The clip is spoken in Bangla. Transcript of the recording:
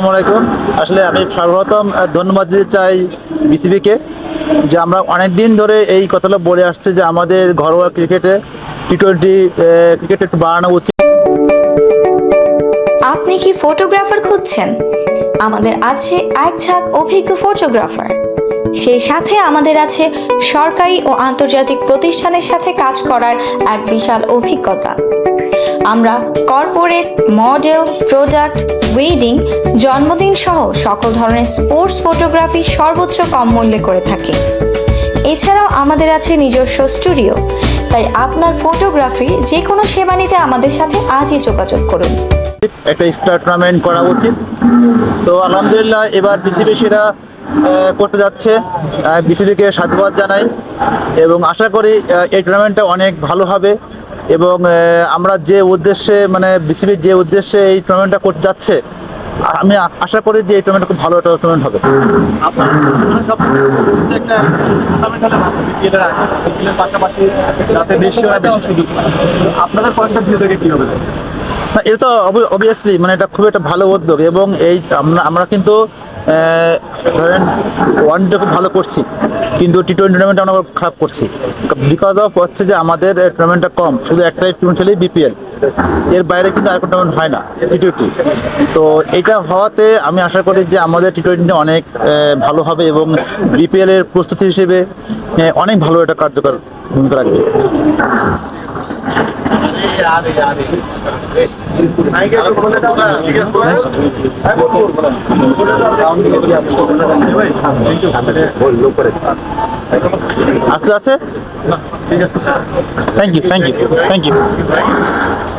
আসসালামু আলাইকুম। আসলে আমি সর্বপ্রথম ধন্যবাদ দিতে চাই বিসিবিকে যে আমরা অনেক দিন ধরে এই কথাটা বলে আসছে যে আমাদের ঘরোয়া ক্রিকেটে টি টোয়েন্টি ক্রিকেট একটু বাড়ানো উচিত। আপনি কি ফটোগ্রাফার খুঁজছেন? আমাদের আছে এক ঝাঁক অভিজ্ঞ ফটোগ্রাফার। সেই সাথে আমাদের আছে সরকারি ও আন্তর্জাতিক প্রতিষ্ঠানের সাথে কাজ করার এক বিশাল অভিজ্ঞতা। আমরা কর্পোরেট মডেল প্রোডাক্ট ওয়েডিং জন্মদিন সহ সকল ধরনের স্পোর্টস ফটোগ্রাফি সর্বোচ্চ কম মূল্যে করে থাকি। এছাড়াও আমাদের আছে নিজস্ব স্টুডিও তাই আপনার ফটোগ্রাফি যে কোনো সেবা নিতে আমাদের সাথে আজই যোগাযোগ করুন। একটা স্টার টুর্নামেন্ট করা উচিত। তো আলহামদুলিল্লাহ এবার সেটা আহ, করতে যাচ্ছে। বিসিবিকে সাধুবাদ জানাই। এবং আশা করি এই টুর্নামেন্টটা অনেক ভালো হবে। এবং আমরা যে উদ্দেশ্যে মানে বিসিবির যে উদ্দেশ্যে এই টুর্নামেন্টটা করতে যাচ্ছে আমি আশা করি যে এই টুর্নামেন্ট খুব ভালো একটা টুর্নামেন্ট হবে। আপনাদের পয়েন্ট অফ ভিউ থেকে কি হবে? না এটা তো অবভিয়াসলি মানে এটা খুব একটা ভালো উদ্যোগ এবং এই আমরা আমরা কিন্তু ধরেন ওয়ান ডে খুব ভালো করছি, কিন্তু টি টোয়েন্টি টুর্নামেন্ট আমরা খারাপ করছি। বিকজ অফ হচ্ছে যে আমাদের টুর্নামেন্টটা কম, শুধু একটাই টুর্নামেন্ট খেলেই বিপিএল এর বাইরে কিন্তু আর কোনো হয় না টি টোয়েন্টি তো এটা হওয়াতে আমি আশা করি যে আমাদের টি টোয়েন্টি অনেক ভালো হবে এবং বিপিএল এর প্রস্তুতি হিসেবে অনেক ভালো এটা কার্যকর ভূমিকা রাখবে। আর আছে? Thank you thank you thank you